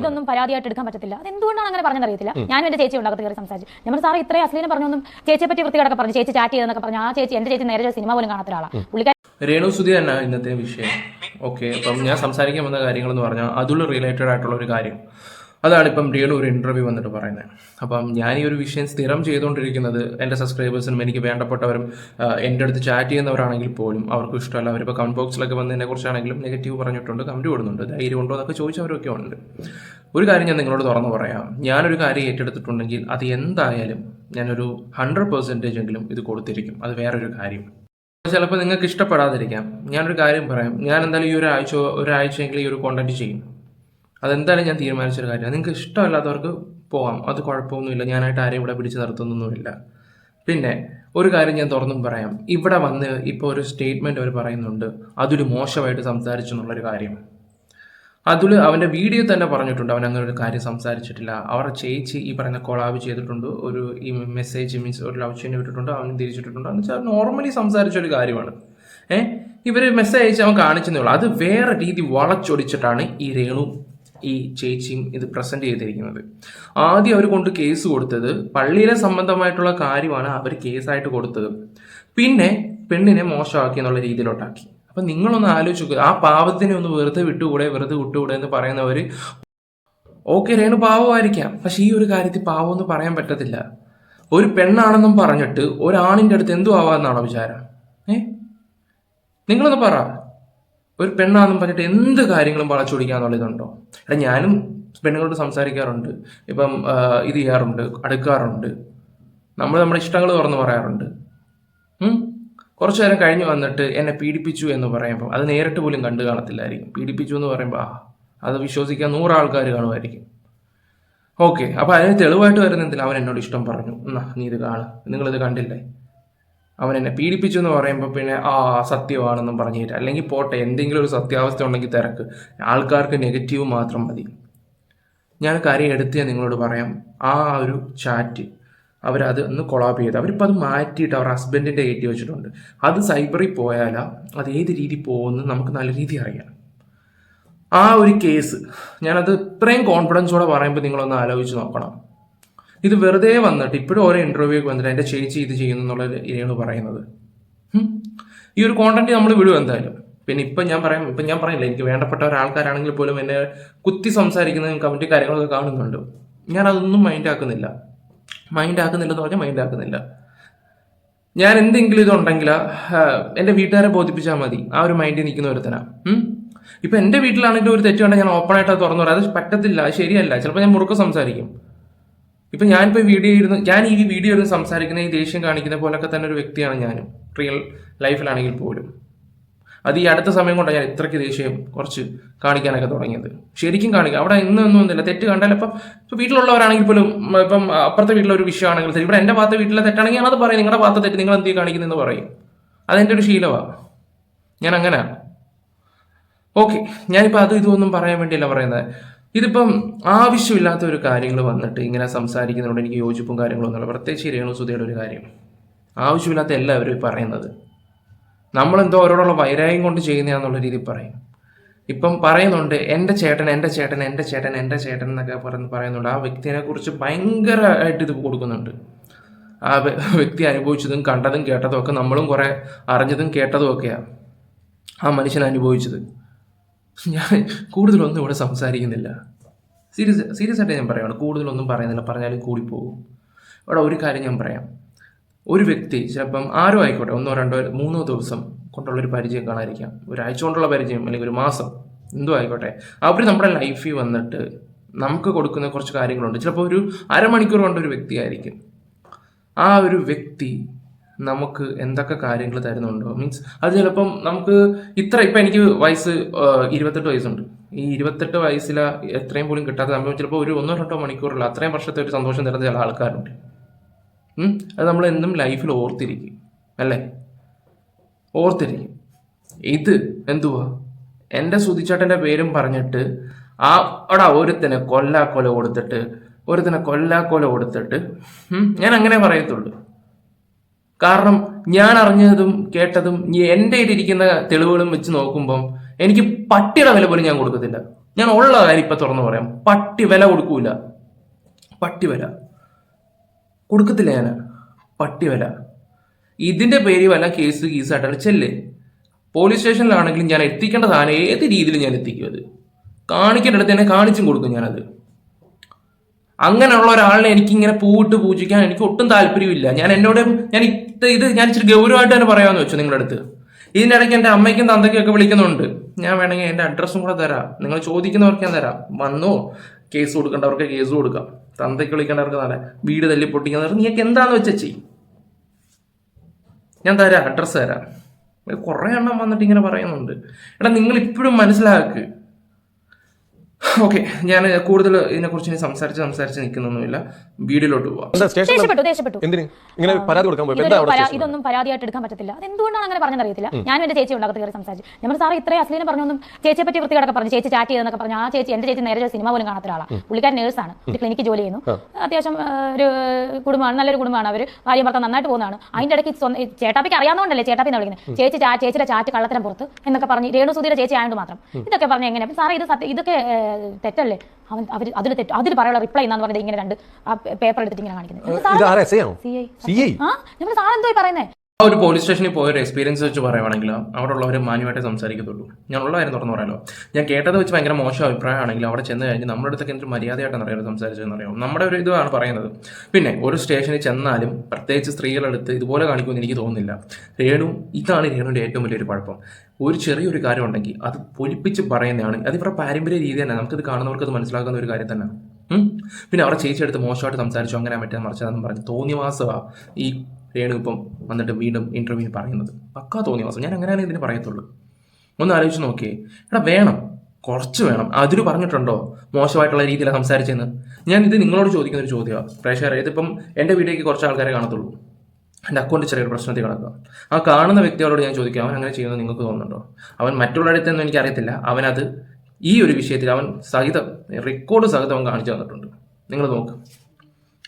ഇതൊന്നും പരാതിയായിട്ട് എടുക്കാൻ പറ്റത്തില്ല. അത് എന്തുകൊണ്ടാണ് അങ്ങനെ പറഞ്ഞതറിയത്തില്ല ഞാൻ എന്റെ ചേച്ചി ഉണ്ടാകത്ത് കയറി സംസാരിച്ചു. നമ്മൾ സാറേ ഇത്രയും അശ്ലീലം പറഞ്ഞൊന്നും ചേച്ചിയെ പറ്റി വൃത്തികേടൊക്കെ പറഞ്ഞു ചേച്ചി ചാറ്റ് ചെയ്തെന്നൊക്കെ പറഞ്ഞു. ആ ചേച്ചി എന്റെ ചേച്ചി നേരെ സിനിമ പോലും കാണാത്ത ഒരാളാണ് പുള്ളിക്കാരി രേണു സുധി തന്നെ ഇന്നത്തെ വിഷയം. ഓക്കെ അപ്പം ഞാൻ സംസാരിക്കാൻ വന്ന കാര്യങ്ങളെന്ന് പറഞ്ഞാൽ അതുള്ള റിലേറ്റഡ് ആയിട്ടുള്ള ഒരു കാര്യം. അതാണ് ഇപ്പം റിയൽ ഒരു ഇന്റർവ്യൂ വന്നിട്ട് പറയുന്നത് അപ്പം ഞാൻ ഈ ഒരു വിഷയം സ്ഥിരം ചെയ്തുകൊണ്ടിരിക്കുന്നത് എന്റെ സബ്സ്ക്രൈബേഴ്സിനും എനിക്ക് വേണ്ടപ്പെട്ടവരും എന്റെ അടുത്ത് ചാറ്റ് ചെയ്യുന്നവരാണെങ്കിൽ പോലും അവർക്ക് ഇഷ്ടമല്ല. അവരിപ്പോൾ കമന്റ് ബോക്സിലൊക്കെ വന്നതിനെ കുറിച്ചാണെങ്കിലും നെഗറ്റീവ് പറഞ്ഞിട്ടുണ്ട് കമന്റ് കൊടുക്കുന്നുണ്ട് ധൈര്യം ഉണ്ടോ എന്നൊക്കെ ചോദിച്ചവരൊക്കെ ഉണ്ട്. ഒരു കാര്യം ഞാൻ നിങ്ങളോട് തുറന്നു പറയാം. ഞാനൊരു കാര്യം ഏറ്റെടുത്തിട്ടുണ്ടെങ്കിൽ അത് എന്തായാലും ഞാനൊരു ഹൺഡ്രഡ് പെർസെന്റേജ് എങ്കിലും ഇത് കൊടുത്തിരിക്കും. അത് വേറൊരു കാര്യം. ചിലപ്പോൾ നിങ്ങൾക്ക് ഇഷ്ടപ്പെടാതിരിക്കാം. ഞാനൊരു കാര്യം പറയാം. ഞാൻ എന്തായാലും ഈ ഒരാഴ്ച ഒരാഴ്ചയെങ്കിലും ഈ ഒരു കോണ്ടന്റ് ചെയ്യും. അതെന്തായാലും ഞാൻ തീരുമാനിച്ചൊരു കാര്യമാണ് നിങ്ങൾക്ക് ഇഷ്ടമല്ലാത്തവർക്ക് പോകാം അത് കുഴപ്പമൊന്നുമില്ല. ഞാനായിട്ട് ആരെയും ഇവിടെ പിടിച്ച് നിർത്തുന്നൊന്നുമില്ല. പിന്നെ ഒരു കാര്യം ഞാൻ തുറന്നും പറയാം. ഇവിടെ വന്ന് ഇപ്പോൾ ഒരു സ്റ്റേറ്റ്മെന്റ് അവർ പറയുന്നുണ്ട്. അതൊരു മോശമായിട്ട് സംസാരിച്ചു എന്നുള്ളൊരു കാര്യം. അതിൽ അവന്റെ വീഡിയോ തന്നെ പറഞ്ഞിട്ടുണ്ട്. അവൻ അങ്ങനെ ഒരു കാര്യം സംസാരിച്ചിട്ടില്ല. അവരുടെ ചേച്ചി ഈ പറഞ്ഞ കൊളാബ് ചെയ്തിട്ടുണ്ട്. ഒരു ഈ മെസ്സേജ് മീൻസ് ഒരു ലവ് ചെയ്യുന്ന വിട്ടിട്ടുണ്ട് അവൻ തിരിച്ചിട്ടുണ്ട് എന്ന് വെച്ചാൽ നോർമലി സംസാരിച്ച ഒരു കാര്യമാണ്. ഏഹ് ഇവർ മെസ്സേജ് അയച്ച് അവൻ കാണിച്ചതേ ഉള്ളൂ. അത് വേറെ രീതി വളച്ചൊടിച്ചിട്ടാണ് ഈ രേണു ഈ ചേച്ചിയും ഇത് പ്രസന്റ് ചെയ്തിരിക്കുന്നത്. ആദ്യം അവർ കൊണ്ട് കേസ് കൊടുത്തത് പള്ളിയിലെ സംബന്ധമായിട്ടുള്ള കാര്യമാണ് അവർ കേസായിട്ട് കൊടുത്തത്. പിന്നെ പെണ്ണിനെ മോശമാക്കി എന്നുള്ള രീതിയിലോട്ടാക്കി. അപ്പൊ നിങ്ങളൊന്ന് ആലോചിച്ചു ആ പാവത്തിനെ ഒന്ന് വെറുതെ വിട്ടുകൂടെ വെറുതെ വിട്ടുകൂടെ എന്ന് പറയുന്നവർ ഓക്കെ രേണു പാവമായിരിക്കാം. പക്ഷെ ഈ ഒരു കാര്യത്തിൽ പാവം എന്ന് പറയാൻ പറ്റത്തില്ല. ഒരു പെണ്ണാണെന്നും പറഞ്ഞിട്ട് ഒരാണിന്റെ അടുത്ത് എന്തു ആവാന്നാണോ വിചാരം? ഏ? നിങ്ങളൊന്ന് പറ. ഒരു പെണ്ണാണെന്ന് പറഞ്ഞിട്ട് എന്ത് കാര്യങ്ങളും വളച്ചൊടിക്കാന്നുള്ളതുണ്ടോ എടാ ഞാനും പെണ്ണുങ്ങളോട് സംസാരിക്കാറുണ്ട്. ഇപ്പം ഇത് ചെയ്യാറുണ്ട് അടുക്കാറുണ്ട്. നമ്മൾ നമ്മുടെ ഇഷ്ടങ്ങൾ തുറന്ന് പറയാറുണ്ട്. കുറച്ചു നേരം കഴിഞ്ഞ് വന്നിട്ട് എന്നെ പീഡിപ്പിച്ചു എന്ന് പറയുമ്പോൾ അത് നേരിട്ട് പോലും കണ്ടു കാണത്തില്ലായിരിക്കും. പീഡിപ്പിച്ചു എന്ന് പറയുമ്പോൾ ആ അത് വിശ്വസിക്കാൻ നൂറ് ആൾക്കാർ കാണുമായിരിക്കും. ഓക്കെ അപ്പൊ അതിന് തെളിവായിട്ട് വരുന്നതിൽ അവൻ എന്നോട് ഇഷ്ടം പറഞ്ഞു? എന്നാ നീ ഇത് കാണുക നിങ്ങളിത് കണ്ടില്ലേ? അവൻ എന്നെ പീഡിപ്പിച്ചു എന്ന് പറയുമ്പോൾ പിന്നെ ആ സത്യമാണെന്നും പറഞ്ഞു പറഞ്ഞിട്ട് അല്ലെങ്കിൽ പോട്ടെ എന്തെങ്കിലും ഒരു സത്യാവസ്ഥ ഉണ്ടെങ്കിൽ തിരക്ക്. ആൾക്കാർക്ക് നെഗറ്റീവ് മാത്രം മതി. ഞാൻ കാര്യം എടുത്തേ നിങ്ങളോട് പറയാം. ആ ഒരു ചാറ്റ് അവരത് ഒന്ന് കൊളാബ് ചെയ്ത് അവരിപ്പോൾ അത് മാറ്റിയിട്ട് അവർ ഹസ്ബൻഡിന്റെ കയറ്റി വെച്ചിട്ടുണ്ട്. അത് സൈബറിൽ പോയാലാ അത് ഏത് രീതി പോകുമെന്ന് നമുക്ക് നല്ല രീതി അറിയാം. ആ ഒരു കേസ് ഞാനത് ഇത്രയും കോൺഫിഡൻസോടെ പറയുമ്പോൾ നിങ്ങളൊന്ന് ആലോചിച്ച് നോക്കണം. ഇത് വെറുതെ വന്നിട്ട് ഇപ്പോഴും ഓരോ ഇന്റർവ്യൂക്ക് വന്നിട്ട് എന്റെ ചേച്ചി ഇത് ചെയ്യുന്നു എന്നുള്ള ഇനിയാണ് പറയുന്നത്. ഈ ഒരു കോണ്ടന്റ് നമ്മൾ വിടും എന്തായാലും. പിന്നെ ഇപ്പം ഞാൻ പറയാം ഇപ്പം ഞാൻ പറയില്ല എനിക്ക് വേണ്ടപ്പെട്ട ഒരാൾക്കാരാണെങ്കിൽ പോലും എന്നെ കുത്തി സംസാരിക്കുന്ന കമന്റ് കാര്യങ്ങളൊക്കെ കാണുന്നുണ്ട്. ഞാൻ അതൊന്നും മൈൻഡ് ആക്കുന്നില്ല. മൈൻഡ് ആക്കുന്നില്ലെന്ന് പറഞ്ഞാൽ മൈൻഡ് ആക്കുന്നില്ല. ഞാൻ എന്തെങ്കിലും ഇതുണ്ടെങ്കിൽ എന്റെ വീട്ടുകാരെ ബോധിപ്പിച്ചാൽ മതി. ആ ഒരു മൈൻഡിൽ നിൽക്കുന്ന ഒരുത്തനാ. ഇപ്പൊ എന്റെ വീട്ടിലാണെങ്കിലും ഒരു തെറ്റുണ്ടെങ്കിൽ ഞാൻ ഓപ്പൺ ആയിട്ട് തുറന്നു പറയാം. അത് പറ്റത്തില്ല ശരിയല്ല. ചിലപ്പോൾ ഞാൻ മുറുക്ക സംസാരിക്കും. ഇപ്പൊ ഞാനിപ്പോ വീഡിയോ ഇരുന്ന് ഞാൻ ഈ വീഡിയോ ഇരുന്ന് സംസാരിക്കുന്ന ഈ ദേഷ്യം കാണിക്കുന്ന പോലൊക്കെ തന്നെ ഒരു വ്യക്തിയാണ് ഞാനും. റിയൽ ലൈഫിലാണെങ്കിൽ പോലും. അത് ഈ അടുത്ത സമയം കൊണ്ടാണ് ഞാൻ ഇത്രയ്ക്ക് ദേഷ്യം കുറച്ച് കാണിക്കാനൊക്കെ തുടങ്ങിയത്. ശരിക്കും കാണിക്കുക അവിടെ ഇന്നൊന്നും ഒന്നുമില്ല. തെറ്റ് കണ്ടാൽ ഇപ്പം ഇപ്പം വീട്ടിലുള്ളവരാണെങ്കിൽ പോലും ഇപ്പം അപ്പുറത്തെ വീട്ടിലൊരു വിഷയമാണെങ്കിൽ ശരി ഇവിടെ എന്റെ ഭാഗത്തെ വീട്ടിലെ തെറ്റാണെങ്കിൽ ഞാനത് പറയും. നിങ്ങളുടെ ഭാഗത്തെ തെറ്റ് നിങ്ങൾ എന്ത് കാണിക്കുന്നതെന്ന് പറയും. അതെന്റെ ഒരു ശീലമാണ് ഞാൻ അങ്ങനെയാണ് ഓക്കെ ഞാനിപ്പോൾ അത് ഇതൊന്നും പറയാൻ വേണ്ടിയല്ല പറയുന്നത്. ഇതിപ്പം ആവശ്യമില്ലാത്ത ഒരു കാര്യങ്ങൾ വന്നിട്ട് ഇങ്ങനെ സംസാരിക്കുന്നതുകൊണ്ട് എനിക്ക് യോജിപ്പും കാര്യങ്ങളും ഒന്നുമില്ല. പ്രത്യേകിച്ച് രേണു സുധയുടെ ഒരു കാര്യം. ആവശ്യമില്ലാത്ത എല്ലാവരും പറയുന്നത്. നമ്മളെന്തോ അവരോടുള്ള വൈരാഗ്യം കൊണ്ട് ചെയ്യുന്നതാന്നുള്ള രീതിയിൽ പറയും. ഇപ്പം പറയുന്നുണ്ട് എന്റെ ചേട്ടൻ എന്റെ ചേട്ടൻ എന്റെ ചേട്ടൻ എന്റെ ചേട്ടൻ എന്നൊക്കെ പറഞ്ഞ് പറയുന്നുണ്ട്. ആ വ്യക്തിനെ കുറിച്ച് ഭയങ്കരമായിട്ട് ഇത് കൊടുക്കുന്നുണ്ട്. ആ വ്യക്തി അനുഭവിച്ചതും കണ്ടതും കേട്ടതും ഒക്കെ നമ്മളും കുറെ അറിഞ്ഞതും കേട്ടതും ഒക്കെയാണ് ആ മനുഷ്യൻ അനുഭവിച്ചത്. ഞാൻ കൂടുതലൊന്നും ഇവിടെ സംസാരിക്കുന്നില്ല. സീരിയസ് സീരിയസ് ആയിട്ട് ഞാൻ പറയുകയാണ് കൂടുതലൊന്നും പറയുന്നില്ല. പറഞ്ഞാലും കൂടിപ്പോകും ഇവിടെ ഒരു കാര്യം ഞാൻ പറയാം. ഒരു വ്യക്തി ചിലപ്പം ആരോ ആയിക്കോട്ടെ ഒന്നോ രണ്ടോ മൂന്നോ ദിവസം കൊണ്ടുള്ള ഒരു പരിചയം കാണാതിരിക്കാം. ഒരാഴ്ച കൊണ്ടുള്ള പരിചയം അല്ലെങ്കിൽ ഒരു മാസം എന്തോ ആയിക്കോട്ടെ. അവർ നമ്മുടെ ലൈഫിൽ വന്നിട്ട് നമുക്ക് കൊടുക്കുന്ന കുറച്ച് കാര്യങ്ങളുണ്ട്. ചിലപ്പോൾ ഒരു അരമണിക്കൂർ കൊണ്ടൊരു വ്യക്തിയായിരിക്കും. ആ ഒരു വ്യക്തി നമുക്ക് എന്തൊക്കെ കാര്യങ്ങൾ തരുന്നുണ്ടോ? മീൻസ് അത് ചിലപ്പം നമുക്ക് ഇത്ര ഇപ്പം എനിക്ക് വയസ്സ് ഇരുപത്തെട്ട് വയസ്സുണ്ട്. ഈ ഇരുപത്തെട്ട് വയസ്സിൽ എത്രയും പോലും കിട്ടാത്ത നമ്മൾ ചിലപ്പോൾ ഒരു ഒന്നോ രണ്ടോ മണിക്കൂറുള്ള അത്രയും വർഷത്തെ ഒരു സന്തോഷം തരുന്ന ചില ആൾക്കാരുണ്ട്. അത് നമ്മൾ എന്നും ലൈഫിൽ ഓർത്തിരിക്കും. അല്ലേ? ഓർത്തിരിക്കും. ഇത് എന്തുവാ? എന്റെ സുതിച്ചാട്ടന്റെ പേരും പറഞ്ഞിട്ട് ആ അവിടെ ഒരുത്തനെ കൊല്ലാക്കൊല കൊടുത്തിട്ട് ഒരുത്തനെ കൊല്ലാക്കൊല കൊടുത്തിട്ട് ഞാൻ അങ്ങനെ പറയത്തുള്ളൂ. കാരണം ഞാൻ അറിഞ്ഞതും കേട്ടതും എന്റെ ഇതിരിക്കുന്ന തെളിവുകളും വെച്ച് നോക്കുമ്പം എനിക്ക് പട്ടിയുടെ വില പോലും ഞാൻ കൊടുക്കത്തില്ല. ഞാൻ ഉള്ള കാര്യം ഇപ്പൊ തുറന്നു പറയാം. പട്ടി വില കൊടുക്കൂല. പട്ടി വില. കൊടുക്കത്തില്ല ഞാൻ. പട്ടി വില. ഇതിന്റെ പേര് വല്ല കേസ് കീസായിട്ടാണ് ചെല്ലേ. പോലീസ് സ്റ്റേഷനിലാണെങ്കിലും ഞാൻ എത്തിക്കേണ്ട സാധനം ഏത് രീതിയിൽ ഞാൻ എത്തിക്കും അത്. കാണിക്കേണ്ടടുത്ത് തന്നെ കാണിച്ചും കൊടുക്കും ഞാനത്. അങ്ങനെയുള്ള ഒരാളിനെ എനിക്ക് ഇങ്ങനെ പൂവിട്ട് പൂജിക്കാൻ എനിക്ക് ഒട്ടും താല്പര്യമില്ല. ഞാൻ എന്നോട് ഞാൻ ഇത് ഇത് ഞാൻ ഇച്ചിരി ഗൗരവമായിട്ട് തന്നെ പറയാമെന്ന് വെച്ചു നിങ്ങളുടെ അടുത്ത്. ഇതിനിടയ്ക്ക് എന്റെ അമ്മയ്ക്കും തന്തയ്ക്കും ഒക്കെ വിളിക്കുന്നുണ്ട്. ഞാൻ വേണമെങ്കിൽ എന്റെ അഡ്രസ്സും കൂടെ തരാം. നിങ്ങൾ ചോദിക്കുന്നവർക്ക് ഞാൻ തരാം. വന്നോ? കേസ് കൊടുക്കേണ്ടവർക്ക് കേസ് കൊടുക്കാം. തന്തയ്ക്ക് വിളിക്കേണ്ടവർക്ക് നല്ല വീട് തല്ലി പൊട്ടിക്കുന്നവർക്ക് നീക്ക് എന്താന്ന് വെച്ചാൽ ചെയ്യും ഞാൻ തരാം അഡ്രസ്സ് തരാം. കുറേ എണ്ണം വന്നിട്ട് ഇങ്ങനെ പറയുന്നുണ്ട്. എടാ നിങ്ങൾ ഇപ്പോഴും മനസ്സിലാക്ക്. ഓക്കെ ഞാൻ കൂടുതൽ ഇതിനെക്കുറിച്ച് ഇനി സംസാരിച്ച് സംസാരിച്ച് നിൽക്കുന്നൊന്നുമില്ല വീഡിയോയിലോട്ട് പോവാം. ഇതൊന്നും പരാതിയായിട്ട് എടുക്കാൻ പറ്റത്തില്ല. അത് എന്തുകൊണ്ടാണ് അങ്ങനെ പറഞ്ഞറിയത്തില്ല ഞാനും എന്റെ ചേച്ചി ഉണ്ടാകത്ത് കയറി സംസാരിച്ചു. നമ്മൾ സാറ് ഇത്രയും അശ്ലീലം പറഞ്ഞൊന്നും ചേച്ചിയെ പറ്റി വൃത്തികടൊക്കെ പറഞ്ഞു. ചേച്ചി ചാറ്റ് ചെയ്തെന്നൊക്കെ പറഞ്ഞു. ആ ചേച്ചി എന്റെ ചേച്ചി നേരെ സിനിമ പോലും കാണാത്ത ഒരാളാണ് പുള്ളിക്കാരൻ നേഴ്സാണ്. ഒരു ക്ലിനിക്ക് ജോലി ചെയ്യുന്നു. അത്യാവശ്യം ഒരു കുടുംബമാണ് നല്ലൊരു കുടുംബമാണ്. അവർ ഭാര്യ ഭർത്താവ് നന്നായിട്ട് പോകുന്നതാണ്. അതിന്റെ ഇടയ്ക്ക് ചേട്ടാപ്പിക്ക് അറിയാവുന്നതുകൊണ്ടല്ലേ ചേട്ടാപ്പി എന്ന് വിളിക്കുന്നത്? ചേച്ചി ചാറ്റ് ചേച്ചിയുടെ ചാറ്റ് കള്ളത്തരം പുറത്ത് എന്നൊക്കെ പറഞ്ഞു രേണു സുധീരെ ചേച്ചി ആയതുകൊണ്ട് മാത്രം. ഇതൊക്കെ പറഞ്ഞു എങ്ങനെ? സാർ സാറേ ഇത് സത്യം ഇതൊക്കെ തെറ്റല്ലേ? അവൻ അവർ അതിന് തെറ്റ് അതിന് പറയാനുള്ള റിപ്ലൈ എന്നാന്ന് പറഞ്ഞത് ഇങ്ങനെ രണ്ട് ആ പേപ്പർ എടുത്തിട്ട് ഇങ്ങനെ കാണിക്കുന്നത്. ഇത് ആരാ? എസ് ഐ ആണോ? സി ഐ സി ഐ ആ നമ്മൾ സാർ എന്തോ പറയുന്നേ? ആ ഒരു പോലീസ് സ്റ്റേഷനിൽ പോയ ഒരു എക്സ്പീരിയൻസ് വെച്ച് പറയുവാണെങ്കിൽ അവിടെ ഉള്ളവർ മാന്യമായിട്ട് സംസാരിക്കത്തുള്ളൂ. ഞാൻ ഉള്ള കാര്യം തുറന്നു പറയാലോ. ഞാൻ കേട്ടത് വെച്ച് ഭയങ്കര മോശം അഭിപ്രായമാണെങ്കിൽ അവിടെ ചെന്ന് കഴിഞ്ഞ് നമ്മുടെ അടുത്തൊക്കെ എന്തൊരു മര്യാദയായിട്ടാണ് അറിയാം സംസാരിച്ചതെന്ന് അറിയാം നമ്മുടെ ഒരു ഇതാണ് പറയുന്നത്. പിന്നെ ഒരു സ്റ്റേഷനിൽ ചെന്നാലും പ്രത്യേകിച്ച് സ്ത്രീകളെടുത്ത് ഇതുപോലെ കാണിക്കുമെന്ന് എനിക്ക് തോന്നുന്നില്ല. രേണു ഇതാണ് രേണുവിന്റെ ഏറ്റവും വലിയൊരു കുഴപ്പം. ഒരു ചെറിയൊരു കാര്യം ഉണ്ടെങ്കിൽ അത് പൊലിപ്പിച്ച് പറയുന്നതാണ്. അത് പാരമ്പര്യ രീതി തന്നെ. നമുക്കിത് കാണുന്നവർക്ക് അത് മനസ്സിലാക്കുന്ന ഒരു കാര്യം തന്നെ. പിന്നെ അവരുടെ ചേച്ചിയെടുത്ത് മോശമായിട്ട് സംസാരിച്ചു അങ്ങനെ മറ്റേ മറിച്ചതെന്ന് പറഞ്ഞു തോന്നിവാസമാണ് ഈ രേണു വന്നിട്ട് വീണ്ടും ഇന്റർവ്യൂ പറയുന്നത്. പക്കാ തോന്നിയ മാസം ഞാൻ അങ്ങനെയാണ് ഇതിന് പറയത്തുള്ളൂ. ഒന്ന് ആലോചിച്ച് നോക്കിയേ. എടാ വേണം. കുറച്ച് വേണം. അതിന് പറഞ്ഞിട്ടുണ്ടോ? മോശമായിട്ടുള്ള രീതിയിൽ സംസാരിച്ചെന്ന്? ഞാൻ ഇത് നിങ്ങളോട് ചോദിക്കുന്ന ഒരു ചോദ്യമാണ് പ്രേക്ഷകരെ ഇതിപ്പം എന്റെ വീഡിയോയ്ക്ക് കുറച്ച് ആൾക്കാരെ കാണത്തുള്ളൂ. എന്റെ അക്കൗണ്ട് ചെറിയൊരു പ്രശ്നത്തിൽ കിടക്കുക ആ കാണുന്ന വ്യക്തികളോട് ഞാൻ ചോദിക്കുക അവൻ അങ്ങനെ ചെയ്യുന്നത് നിങ്ങൾക്ക് തോന്നുന്നുണ്ടോ? അവൻ മറ്റുള്ളവരടുത്തൊന്നും എനിക്കറിയത്തില്ല. അവനത് ഈ ഒരു വിഷയത്തിൽ അവൻ സഹിതം റെക്കോർഡ് സഹിതം അവൻ കാണിച്ചു തന്നിട്ടുണ്ട്. നിങ്ങൾ നോക്ക്.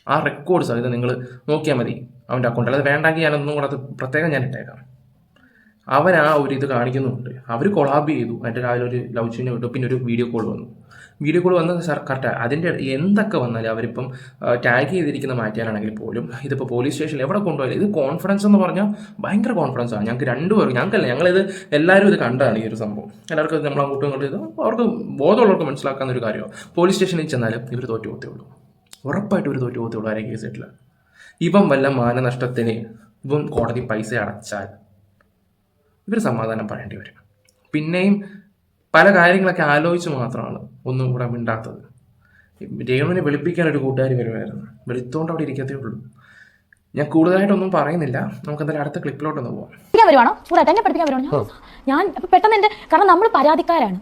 ആ റെക്കോർഡ് സഹിതം നിങ്ങൾ നോക്കിയാൽ മതി. അവന്റെ അക്കൗണ്ട് അത് വേണ്ടെങ്കിൽ ഞാനൊന്നും കൂടെ അത് പ്രത്യേകം ഞാൻ ഇട്ടേക്കാം. അവൻ ആ ഒരു ഇത് കാണിക്കുന്നുണ്ട്. അവർ കൊളാബ് ചെയ്തു. അതിന്റെ രാവിലെ ഒരു ലവ് ചെയ്യുന്ന വിട്ടു പിന്നെ ഒരു വീഡിയോ കോൾ വന്നു. വീഡിയോ കോൾ വന്നത് സാർ കറക്റ്റ് അതിന്റെ എന്തൊക്കെ വന്നാലും അവരിപ്പം ടാഗ് ചെയ്തിരിക്കുന്ന മാറ്റിയാലാണെങ്കിൽ പോലും ഇതിപ്പോൾ പോലീസ് സ്റ്റേഷനിൽ എവിടെ കൊണ്ടുപോയാലും ഇത് കോൺഫിഡൻസ് എന്ന് പറഞ്ഞാൽ ഭയങ്കര കോൺഫിഡൻസ് ആണ് ഞങ്ങൾക്ക് രണ്ടുപേരും ഞങ്ങൾക്കല്ല ഞങ്ങളിത് എല്ലാവരും ഇത് കണ്ടതാണ് ഈ ഒരു സംഭവം. എല്ലാവർക്കും നമ്മൾ അങ്ങോട്ടും ഇങ്ങോട്ടും ഇത് അവർക്ക് ബോധമുള്ളവർക്ക് മനസ്സിലാക്കാവുന്ന ഒരു കാര്യമാണ്. പോലീസ് സ്റ്റേഷനിൽ ചെന്നാലും ഇവർ തോറ്റു പോത്തേ ഉള്ളൂ. ഉറപ്പായിട്ടും ഇവർ തോറ്റു പോത്തേ ഉള്ളൂ ആരെയും കേസിട്ടില്ല ഇപ്പം വല്ല മാനനഷ്ടത്തിന് ഇവൻ കോടതി പൈസ അടച്ചാൽ ഇവർ സമാധാനം പറയേണ്ടി വരും. പിന്നെയും പല കാര്യങ്ങളൊക്കെ ആലോചിച്ച് മാത്രമാണ് ഒന്നും കൂടെ മിണ്ടാത്തത്. രേണുവിനെ വെളുപ്പിക്കാൻ ഒരു കൂട്ടുകാരി വരുമായിരുന്നു. വെളുത്തോണ്ട് അവിടെ ഇരിക്കത്തേ ഉള്ളൂ. ഞാൻ കൂടുതലായിട്ടൊന്നും പറയുന്നില്ല. നമുക്ക് എന്തായാലും അടുത്ത ക്ലിപ്പിലോട്ടൊന്ന് പോവാം. വരുവാണോ? പഠിപ്പിക്കാൻ വരുവാണോ? ഞാൻ- പെട്ടെന്ന് എന്റെ കാരണം നമ്മൾ പരാതിക്കാരാണ്.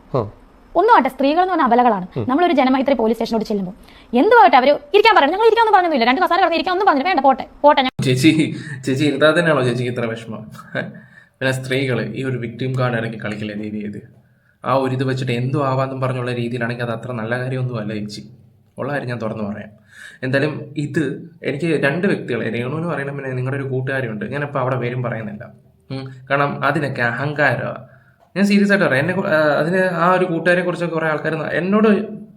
ഒന്നും ആട്ടെ സ്ത്രീകൾ എന്ന് പറഞ്ഞാൽ അബലകളാണ് നമ്മളൊരു ജനമൈത്രി പോലീസ് സ്റ്റേഷനോട് ചെല്ലുമ്പോൾ എന്തുമായിട്ട് അവർ ഇരിക്കാൻ പറഞ്ഞു? ഞങ്ങൾ ഇരിക്കാൻ ഒന്നും പറഞ്ഞില്ല രണ്ട് കസാര കടന്ന് ഇരിക്കാൻ ഒന്നും പറഞ്ഞില്ല. വേണ്ട പോട്ടെ പോട്ടെ ചേച്ചി ചേച്ചി ഇരുത്താതെ തന്നെയാണോ ചേച്ചിക്ക് ഇത്ര വിഷമം? പിന്നെ സ്ത്രീകൾ ഈ ഒരു വിക്ടിം കാർഡ് ഇറക്കി കളിക്കില്ലേ ദീദി ഇത്? ആ ഒരു ഇത് വെച്ചിട്ട് എന്തും ആവാന്നും പറഞ്ഞുള്ള രീതിയിലാണെങ്കിൽ അത് അത്ര നല്ല കാര്യമൊന്നും അല്ല ചേച്ചി. ഉള്ള കാര്യം ഞാൻ തുറന്നു പറയാം. എന്തായാലും ഇത് എനിക്ക് രണ്ട് വ്യക്തികളെ രേണു എന്ന് പറയുന്ന പിന്നെ നിങ്ങളുടെ ഒരു കൂട്ടുകാരുണ്ട് ഞാനിപ്പോൾ അവിടെ പേരും പറയുന്നില്ല. കാരണം അതിനൊക്കെ അഹങ്കാരമാണ് ഞാൻ സീരിയസ് ആയിട്ട് പറയാം. എന്നെ അതിന് ആ ഒരു കൂട്ടുകാരെ കുറിച്ചൊക്കെ കുറേ ആൾക്കാർ എന്നോട്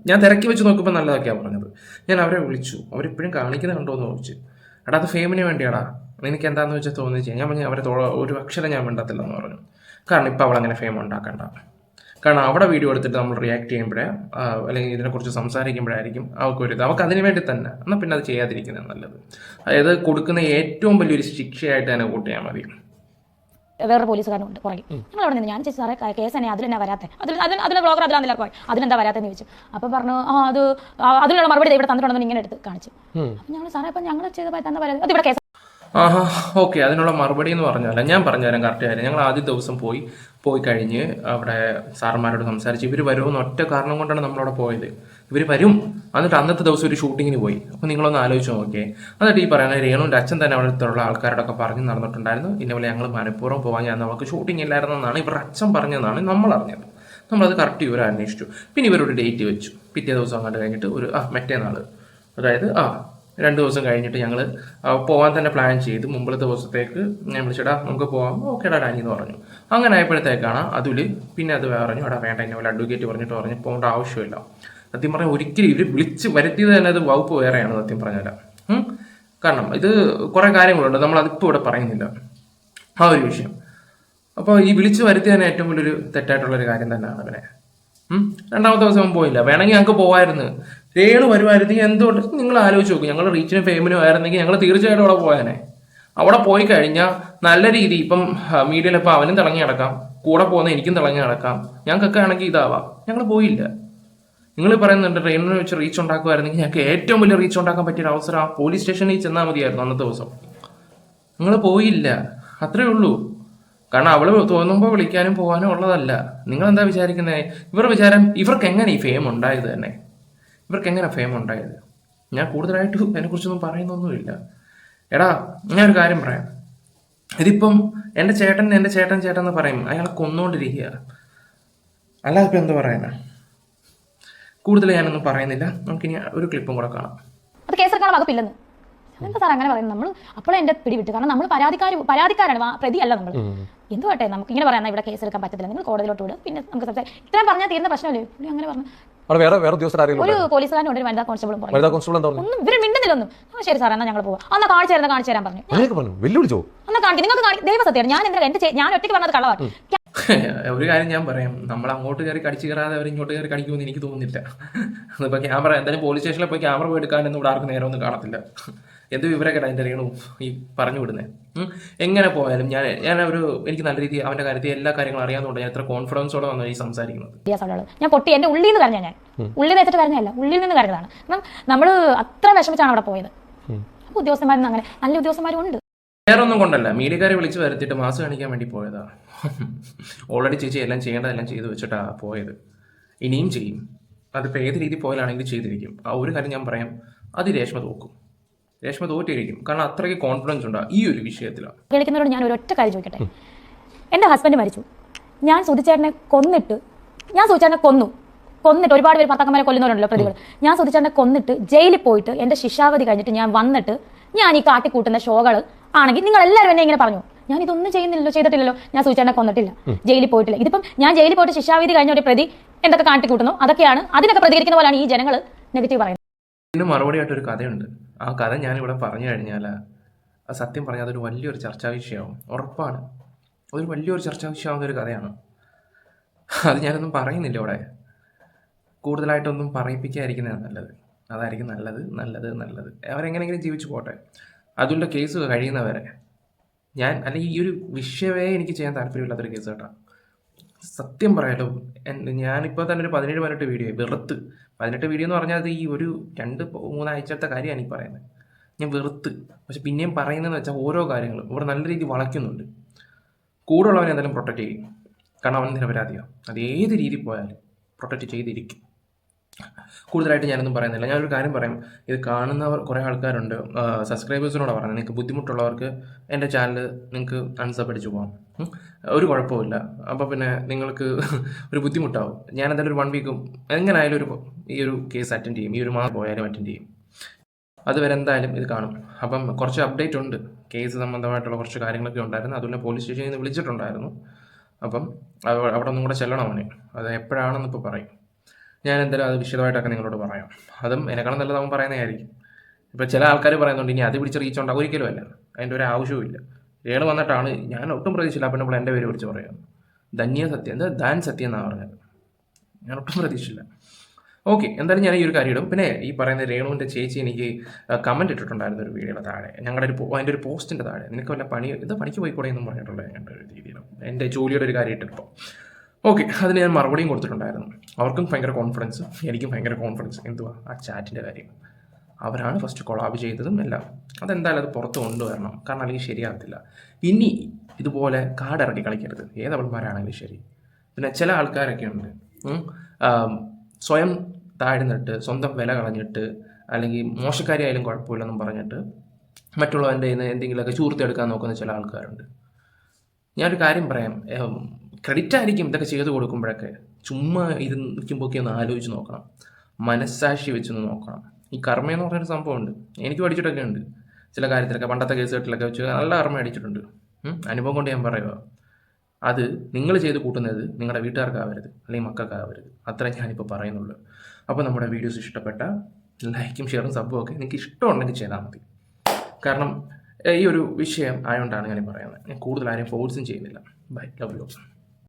ഞാൻ തിരക്കി വെച്ച് നോക്കുമ്പോൾ നല്ലതൊക്കെയാണ് പറഞ്ഞത്. ഞാൻ അവരെ വിളിച്ചു. അവരിപ്പോഴും കാണിക്കുന്നുണ്ടോ എന്ന് ചോദിച്ചു. എടാ അത് ഫെയിമിന് വേണ്ടിയാടാ. നിനക്ക് എന്താണെന്ന് വെച്ചാൽ തോന്നിച്ചു ഞാൻ പറഞ്ഞു അവരെ ഒരു അക്ഷരം ഞാൻ മിണ്ടത്തില്ലെന്ന് പറഞ്ഞു. കാരണം ഇപ്പം അവളങ്ങനെ ഫെയിം ഉണ്ടാക്കണ്ട. കാരണം അവിടെ വീഡിയോ എടുത്തിട്ട് നമ്മൾ റിയാക്ട് ചെയ്യുമ്പോഴേ അല്ലെങ്കിൽ ഇതിനെക്കുറിച്ച് സംസാരിക്കുമ്പോഴായിരിക്കും അവൾക്ക് ഒരു ഇത്. അവൾക്ക് അതിന് വേണ്ടി തന്നെ. എന്നാൽ പിന്നെ അത് ചെയ്യാതിരിക്കുന്നത് നല്ലത്. അതായത് കൊടുക്കുന്ന ഏറ്റവും വലിയൊരു ശിക്ഷയായിട്ട് തന്നെ കൂട്ടിയാൽ മതി. വേറെ പോലീസുകാരനുണ്ട് പുറകെ ഞങ്ങൾ അവിടെ നിന്ന് ഞാൻ ചേച്ചി സാറേ കേസ് തന്നെ അതിൽ തന്നെ വരാത്തെ? അതിൽ അതിൽ അതിലെ ബ്ലോഗർ അതിലാണ് പോയി. അതിലെന്താ വരാത്തെന്ന് ചോദിച്ചു. അപ്പോൾ പറഞ്ഞു ആ അത് അതിനുള്ള അതിലുള്ള മറുപടി ദേ ഇവിടെ തന്നിട്ടുണ്ടെന്ന് ഇങ്ങനെ എടുത്ത് കാണിച്ചു. അപ്പം ഞങ്ങൾ സാറേ അപ്പം ഞങ്ങൾ ചെയ്ത പോയി തന്നെ അത് ഇവിടെ കേസ് ആഹാ ഓക്കെ അതിനുള്ള മറുപടി എന്ന് പറഞ്ഞല്ല ഞാൻ പറഞ്ഞുതരാം കറക്റ്റ് കാര്യം. ഞങ്ങൾ ആദ്യ ദിവസം പോയി. പോയി കഴിഞ്ഞ് അവിടെ സാറന്മാരോട് സംസാരിച്ച് ഇവർ വരുമെന്ന് ഒറ്റ കാരണം കൊണ്ടാണ് നമ്മളവിടെ പോയത്. ഇവർ വരും. എന്നിട്ട് അന്നത്തെ ദിവസം ഒരു ഷൂട്ടിങ്ങിന് പോയി. അപ്പോൾ നിങ്ങളൊന്ന് ആലോചിച്ച് നോക്കിയേ. എന്നിട്ട് ഈ പറയുന്ന രേണുവിന്റെ അച്ഛൻ തന്നെ അവിടെ അടുത്തുള്ള ആൾക്കാരോടൊക്കെ പറഞ്ഞ് നടന്നിട്ടുണ്ടായിരുന്നു. ഇന്നപോലെ ഞങ്ങൾ മനഃപൂർവം പോകാൻ ഞാൻ നമുക്ക് ഷൂട്ടിംഗ് ഇല്ലായിരുന്നെന്നാണ് ഇവരുടെ അച്ഛൻ പറഞ്ഞതെന്നാണ് നമ്മൾ അറിഞ്ഞത്. നമ്മളത് കറക്റ്റ് ഇവർ അന്വേഷിച്ചു. പിന്നെ ഇവരൊരു ഡേറ്റ് വെച്ചു. പിറ്റേ ദിവസം അങ്ങോട്ട് കഴിഞ്ഞിട്ട് ഒരു ആ മറ്റേ നാൾ അതായത് ആ രണ്ട് ദിവസം കഴിഞ്ഞിട്ട് ഞങ്ങൾ പോകാൻ തന്നെ പ്ലാൻ ചെയ്ത്. മുമ്പത്തെ ദിവസത്തേക്ക് ഞാൻ വിളിച്ചടാ നമുക്ക് പോകാം ഓക്കേടാ ഡാനി എന്ന് പറഞ്ഞു. അങ്ങനെ ആയപ്പോഴത്തേക്കാണ് അതിൽ പിന്നെ അത് പറഞ്ഞു എടാ വേണ്ട എന്നെ അഡ്വക്കേറ്റ് പറഞ്ഞിട്ട്? പറഞ്ഞു പോകേണ്ട ആവശ്യമില്ല. സത്യം പറഞ്ഞാൽ ഒരിക്കലും ഇവർ വിളിച്ച് വരുത്തിയത് തന്നെ അത് വകുപ്പ് വേറെയാണ് സത്യം പറഞ്ഞാൽ കാരണം ഇത് കുറേ കാര്യങ്ങളുണ്ട് നമ്മൾ അതിപ്പോൾ ഇവിടെ പറയുന്നില്ല. ആ ഒരു വിഷയം. അപ്പോൾ ഈ വിളിച്ചു വരുത്തി തന്നെ ഏറ്റവും വലിയൊരു തെറ്റായിട്ടുള്ളൊരു കാര്യം തന്നെയാണ് അവനെ. രണ്ടാമത്തെ ദിവസം പോയില്ല. വേണമെങ്കിൽ ഞങ്ങൾക്ക് പോവായിരുന്നു. രേണു വരുമായിരുന്നെങ്കിൽ എന്തുകൊണ്ട്? നിങ്ങൾ ആലോചിച്ച് നോക്കും. ഞങ്ങൾ റീച്ചിനും ഫേമിനും ആയിരുന്നെങ്കിൽ ഞങ്ങൾ തീർച്ചയായിട്ടും അവിടെ പോയാനെ. അവിടെ പോയി കഴിഞ്ഞാൽ നല്ല രീതി ഇപ്പം മീഡിയയിൽ ഇപ്പം അവനും തിളങ്ങി നടക്കാം. കൂടെ പോകുന്ന എനിക്കും തിളങ്ങി നടക്കാം. ഞങ്ങൾക്കൊക്കെ ആണെങ്കിൽ ഇതാവാം. ഞങ്ങൾ പോയില്ല. നിങ്ങൾ പറയുന്നുണ്ട് ട്രെയിനിനെ വെച്ച് റീച്ച് ഉണ്ടാക്കുമായിരുന്നെങ്കിൽ ഞങ്ങൾക്ക് ഏറ്റവും വലിയ റീച്ച് ഉണ്ടാക്കാൻ പറ്റിയ ഒരു അവസരം ആ പോലീസ് സ്റ്റേഷനിൽ ചെന്നാൽ മതിയായിരുന്നു അന്നത്തെ ദിവസം. നിങ്ങൾ പോയില്ല. അത്രേ ഉള്ളൂ. കാരണം അവൾ തോന്നുമ്പോൾ വിളിക്കാനും പോകാനും ഉള്ളതല്ല. നിങ്ങൾ എന്താ വിചാരിക്കുന്നത് ഇവർ വിചാരം ഇവർക്ക് എങ്ങനെ ഈ ഫെയിം ഉണ്ടായത് തന്നെ? ഇവർക്ക് എങ്ങനെ ഫെയിം ഉണ്ടായത്? ഞാൻ കൂടുതലായിട്ട് അതിനെക്കുറിച്ചൊന്നും പറയുന്നൊന്നുമില്ല. എടാ ഞാൻ ഒരു കാര്യം പറയാം. ഇതിപ്പം എന്റെ ചേട്ടൻ എന്റെ ചേട്ടൻ ചേട്ടൻ എന്ന് പറയും. അയാളെ കൊന്നുകൊണ്ടിരിക്കുക അല്ലാതെ ഇപ്പം എന്താ പറയാനാ കൂടുതൽ ഞാനൊന്നും പറയുന്നില്ല. നമുക്കിനി ഒരു ക്ലിപ്പും കൂടെ കാണാം. അത് കേസെടുക്കാൻ വകുപ്പില്ലെന്ന്. എന്താ സാർ അങ്ങനെ പറയുന്നത്? നമ്മൾ അപ്പോഴും എന്റെ പിടി വിട്ടു. കാരണം നമ്മൾ പരാതിക്കാർ പരാതിക്കാരാണ് പ്രതി പ്രതിയല്ല നമ്മൾ എന്തുവാട്ടെ നമുക്ക് ഇങ്ങനെ പറയാം ഇവിടെ കേസ് എടുക്കാൻ പറ്റത്തില്ല. നിങ്ങൾ കോടതിയിലോട്ട് വിടും. പിന്നെ നമുക്ക് സംസാരിക്കാം ഇത്രയും പറഞ്ഞാൽ തീരുന്ന പ്രശ്നമല്ലേ? പുള്ളി അങ്ങനെ പറഞ്ഞു. അവിടെ വേറെ വേറെ ഉദ്യോഗസ്ഥർ ആരെങ്കിലും ഒരു പോലീസുകാരനും ഉണ്ട് ഒരു വനിതാ കോൺസ്റ്റബിളും പറഞ്ഞു വനിതാ കോൺസ്റ്റബിൾ എന്താ പറഞ്ഞു? ഒന്നും ഇവർ മിണ്ടുന്നില്ല ഒന്നും ആ ശരി സാർ എന്നാ ഞങ്ങൾ പോവാം. അന്ന് കാണിച്ചു തരുന്ന കാണിച്ചു തരാൻ പറഞ്ഞു. അങ്ങനെയൊക്കെ പറഞ്ഞു. വെല്ലുവിളിച്ചോ? അന്ന് കാണിക്കും. നിങ്ങൾക്ക് കാണിക്കും. ദൈവസത്യമാണ് ഞാൻ എന്തിനാ എന്റെ ചേ- ഞാൻ ഒറ്റയ്ക്ക് പറഞ്ഞത് കളവാണ് ഒരു കാര്യം ഞാൻ പറയാം. നമ്മൾ അങ്ങോട്ട് കയറി കടിച്ചു കയറാതെ അവർ ഇങ്ങോട്ട് കയറി കടിക്കുമെന്ന് എനിക്ക് തോന്നുന്നില്ല. അതിപ്പോൾ ക്യാമറ എന്തായാലും പോലീസ് സ്റ്റേഷനിൽ പോയി ക്യാമറ പോയി എടുക്കാനൊന്നും ഇവിടെ ആർക്കും നേരമൊന്നും കാണത്തില്ല. എന്ത് വിവരമൊക്കെ അതിന്റെ അറിയണു ഈ പറഞ്ഞു വിടുന്നത് എങ്ങനെ പോയാലും ഞാൻ ഞാൻ ഒരു എനിക്ക് നല്ല രീതിയിൽ അവന്റെ കാര്യത്തിൽ എല്ലാ കാര്യങ്ങളും അറിയാവുന്നതുകൊണ്ട് ഞാൻ എത്ര കോൺഫിഡൻസോടെ വന്നു ഈ സംസാരിക്കുന്നത്. ഞാൻ പൊട്ടി എന്റെ ഉള്ളിൽ നിന്ന് കരഞ്ഞ ഞാൻ. ഉള്ളിൽ നിന്ന് വെച്ചിട്ട് കരഞ്ഞല്ല ഉള്ളിൽ നിന്ന് കരഞ്ഞതാണ്. നമ്മൾ അത്ര വിഷമിച്ചാണ് അവിടെ പോയത്. ഉദ്യോഗസ്ഥന്മാരും അങ്ങനെ നല്ല ഉദ്യോഗസ്ഥന്മാരും ഉണ്ട് വേറെ ഒന്നും കൊണ്ടല്ല മീഡിയക്കാരെ വിളിച്ച് വരുത്തിയിട്ട് മാസ് കാണിക്കാൻ വേണ്ടി പോയതാ. ഓൾറെഡി ചേച്ചി എല്ലാം ചെയ്യേണ്ടതെല്ലാം ചെയ്തു വെച്ചിട്ടാ പോയത്. ഇനിയും ചെയ്യും. അതിപ്പോൾ ഏത് രീതി പോയാലാണെങ്കിലും ചെയ്തിരിക്കും. ആ ഒരു കാര്യം ഞാൻ പറയാം. അത് രേഷ്മ തോക്കും. രേഷ്മ തോറ്റിരിക്കും കാരണം അത്രയ്ക്ക് കോൺഫിഡൻസ് ഉണ്ട് ഈ ഒരു വിഷയത്തിലാണ് കേൾക്കുന്നവരോട് ഞാൻ ഒരൊറ്റ ഒറ്റ കാര്യം ചോദിക്കട്ടെ? എന്റെ ഹസ്ബൻഡ് മരിച്ചു. ഞാൻ സുധിച്ചേട്ടനെ കൊന്നിട്ട് ഞാൻ സുധിച്ചേട്ടനെ കൊന്നു. കൊന്നിട്ട് ഒരുപാട് പേര് ഭർത്താക്കന്മാരെ കൊല്ലുന്നവരുണ്ടല്ലോ പ്രതികൾ ഞാൻ സുധിച്ചേട്ടനെ കൊന്നിട്ട് ജയിലിൽ പോയിട്ട് എന്റെ ശിക്ഷാവധി കഴിഞ്ഞിട്ട് ഞാൻ വന്നിട്ട് ഞാൻ ഈ കാട്ടിക്കൂട്ടുന്ന ഷോകൾ ആണെങ്കിൽ നിങ്ങൾ എല്ലാവരും എന്നെ ഇങ്ങനെ പറഞ്ഞു. ഞാൻ ഇതൊന്നും ചെയ്യുന്നില്ലല്ലോ ചെയ്തിട്ടില്ലല്ലോ. ഞാൻ സുധിച്ചേട്ടനെ കൊന്നിട്ടില്ല. ജയിലിൽ പോയിട്ടില്ല. ഇതിപ്പം ഞാൻ ജയിലിൽ പോയിട്ട് ശിക്ഷാവിധി കഴിഞ്ഞ ഒരു പ്രതി എന്തൊക്കെ കാട്ടിക്കൂട്ടുന്നു? അതൊക്കെയാണ് അതിനൊക്കെ പ്രതികരിക്കുന്ന പോലെയാണ് ഈ ജനങ്ങൾ നെഗറ്റീവ് പറയുന്നത്. ഇതിന് മറുപടിയായിട്ടൊരു കഥയുണ്ട്. ആ കഥ ഞാനിവിടെ പറഞ്ഞു കഴിഞ്ഞാൽ ആ സത്യം പറഞ്ഞാൽ അതൊരു വലിയൊരു ചർച്ചാ വിഷയമാവും. ഉറപ്പാണ്. അതൊരു വലിയൊരു ചർച്ചാ വിഷയമാവുന്ന ഒരു കഥയാണ്. അത് ഞാനൊന്നും പറയുന്നില്ല ഇവിടെ. കൂടുതലായിട്ടൊന്നും പറയിപ്പിക്കാതിരിക്കുന്നതാണ് നല്ലത്. അതായിരിക്കും നല്ലത് നല്ലത് നല്ലത്. അവരെങ്ങനെയെങ്കിലും ജീവിച്ചു പോട്ടെ. അതുള്ള കേസ് കഴിയുന്നവരെ ഞാൻ അല്ലെങ്കിൽ ഈ ഒരു വിഷയമേ എനിക്ക് ചെയ്യാൻ താല്പര്യമില്ലാത്തൊരു കേസ് കേട്ടോ. സത്യം പറയാലോ ഞാനിപ്പോൾ തന്നെ ഒരു പതിനേഴ് പതിനെട്ട് വീഡിയോ വെറുത്ത്. പതിനെട്ട് വീഡിയോ എന്ന് പറഞ്ഞാൽ അത് ഈ ഒരു രണ്ട് മൂന്നാഴ്ചത്തെ കാര്യമാണ് ഈ പറയുന്നത്. ഞാൻ വെറുത്ത്. പക്ഷെ പിന്നെയും പറയുന്നതെന്ന് വെച്ചാൽ ഓരോ കാര്യങ്ങളും ഇവിടെ നല്ല രീതിയിൽ വളയ്ക്കുന്നുണ്ട്. കൂടെ ഉള്ളവനെ എന്തായാലും പ്രൊട്ടക്റ്റ് ചെയ്യും. കാരണം അവൻ നിരപരാധിയാണ്. അത് ഏത് രീതിയിൽ പോയാലും പ്രൊട്ടക്റ്റ് ചെയ്തിരിക്കും. കൂടുതലായിട്ട് ഞാനൊന്നും പറയുന്നില്ല. ഞാനൊരു കാര്യം പറയാം. ഇത് കാണുന്നവർ കുറേ ആൾക്കാരുണ്ട്. സബ്സ്ക്രൈബേഴ്സിനോട് പറഞ്ഞത് നിങ്ങൾക്ക് ബുദ്ധിമുട്ടുള്ളവർക്ക് എന്റെ ചാനൽ നിങ്ങൾക്ക് അൺസബ് അടിച്ചു പോകാം ഒരു കുഴപ്പമില്ല അപ്പോൾ പിന്നെ നിങ്ങൾക്ക് ഒരു ബുദ്ധിമുട്ടാവും. ഞാൻ എന്തായാലും ഒരു വൺ വീക്കും എങ്ങനെയായാലും ഒരു ഈ ഒരു കേസ് അറ്റൻഡ് ചെയ്യും. ഈ ഒരു മാസം പോയാലും അറ്റൻഡ് ചെയ്യും. അതുവരെ എന്തായാലും ഇത് കാണും. അപ്പം കുറച്ച് അപ്ഡേറ്റ് ഉണ്ട്. കേസ് സംബന്ധമായിട്ടുള്ള കുറച്ച് കാര്യങ്ങളൊക്കെ ഉണ്ടായിരുന്നു. അതുപോലെ പോലീസ് സ്റ്റേഷനിൽ നിന്ന് വിളിച്ചിട്ടുണ്ടായിരുന്നു. അപ്പം അവ- അവിടെ ഒന്നും കൂടെ ചെല്ലണം അവന്. അത് എപ്പോഴാണെന്നിപ്പോൾ പറയും. ഞാൻ എന്തായാലും അത് വിശദമായിട്ടൊക്കെ നിങ്ങളോട് പറയാം. അതും എന്നെക്കാളും നല്ലത് അവൻ പറയുന്നതായിരിക്കും. ഇപ്പോൾ ചില ആൾക്കാർ പറയുന്നുണ്ട് ഇനി അത് പിടിച്ച് റീച്ച് ഉണ്ടാകും ഒരിക്കലും അല്ല. അതിന്റെ ഒരു ആവശ്യവും ഇല്ല. രേണു വന്നിട്ടാണ് ഞാൻ ഒട്ടും പ്രതീക്ഷയില്ല അപ്പം നമ്മൾ എന്റെ പേര് വിളിച്ച് പറയാം ധന്യ സത്യം എന്താ ദാൻ സത്യം എന്നാണ് പറഞ്ഞത്? ഞാൻ ഒട്ടും പ്രതീക്ഷയില്ല ഓക്കെ എന്തായാലും ഞാൻ ഈ ഒരു കാര്യം ഇടും. പിന്നെ ഈ പറയുന്ന രേണുവിന്റെ ചേച്ചി എനിക്ക് കമന്റ് ഇട്ടിട്ടുണ്ടായിരുന്നു ഒരു വീഡിയോ താഴെ. ഞങ്ങളുടെ ഒരു അതിന്റെ ഒരു പോസ്റ്റിന്റെ താഴെ. നിനക്ക് വല്ല പണി ഇത് പണിക്ക് പോയിക്കൂടെ എന്നും പറഞ്ഞിട്ടുള്ള ഞങ്ങളുടെ ഒരു രീതിയിലും. എന്റെ ജോലിയുടെ ഒരു കാര്യം ഇട്ടിപ്പോൾ ഓക്കെ അതിന് ഞാൻ മറുപടിയും കൊടുത്തിട്ടുണ്ടായിരുന്നു. അവർക്കും ഭയങ്കര കോൺഫിഡൻസ് എനിക്കും ഭയങ്കര കോൺഫിഡൻസ് എന്തുവാ? ആ ചാറ്റിന്റെ കാര്യം. അവരാണ് ഫസ്റ്റ് കൊളാബ് ചെയ്തതും എല്ലാം. അതെന്തായാലും അത് പുറത്ത് കൊണ്ടുവരണം. കാരണം അല്ലെങ്കിൽ ശരിയാകത്തില്ല. ഇനി ഇതുപോലെ കാടിറക്കി കളിക്കരുത്. ഏതവന്മാരാണെങ്കിലും ശരി. പിന്നെ ചില ആൾക്കാരൊക്കെ ഉണ്ട്. സ്വയം താഴ്ന്നിട്ട് സ്വന്തം വില കളഞ്ഞിട്ട് അല്ലെങ്കിൽ മോശക്കാരിയായാലും കുഴപ്പമില്ലെന്നും പറഞ്ഞിട്ട് മറ്റുള്ളവന്റെ എന്തെങ്കിലുമൊക്കെ ചൂർത്തെടുക്കാൻ നോക്കുന്ന ചില ആൾക്കാരുണ്ട്. ഞാനൊരു കാര്യം പറയാം. ക്രെഡിറ്റ് ആയിരിക്കും ഇതൊക്കെ ചെയ്തു കൊടുക്കുമ്പോഴൊക്കെ ചുമ്മാ ഇത് നിൽക്കുമ്പോഴൊക്കെ ഒന്ന് ആലോചിച്ച് നോക്കണം. മനസ്സാക്ഷി വെച്ചൊന്ന് നോക്കണം. ഈ കർമ്മ എന്ന് പറഞ്ഞൊരു സംഭവമുണ്ട്. എനിക്ക് പഠിച്ചിട്ടൊക്കെ ഉണ്ട്. ചില കാര്യത്തിലൊക്കെ പണ്ടത്തെ കേസുകളിലൊക്കെ വെച്ച് നല്ല കർമ്മ അടിച്ചിട്ടുണ്ട്. അനുഭവം കൊണ്ട് ഞാൻ പറയുക അത് നിങ്ങൾ ചെയ്ത് കൂട്ടുന്നത് നിങ്ങളുടെ വീട്ടുകാർക്കാവരുത്. അല്ലെങ്കിൽ മക്കൾക്കാവരുത്. അത്രേ ഞാനിപ്പോൾ പറയുന്നുള്ളൂ. അപ്പോൾ നമ്മുടെ വീഡിയോസ് ഇഷ്ടപ്പെട്ട ലൈക്കും ഷെയറും സബും ഒക്കെ നിങ്ങൾക്ക് ഇഷ്ടമുണ്ടെങ്കിൽ ചെയ്താൽ മതി. കാരണം ഈ ഒരു വിഷയം ആയതുകൊണ്ടാണ് ഞാൻ പറയുന്നത്. ഞാൻ കൂടുതൽ ആരെയും ഫോഴ്സും ചെയ്യുന്നില്ല. Bye love you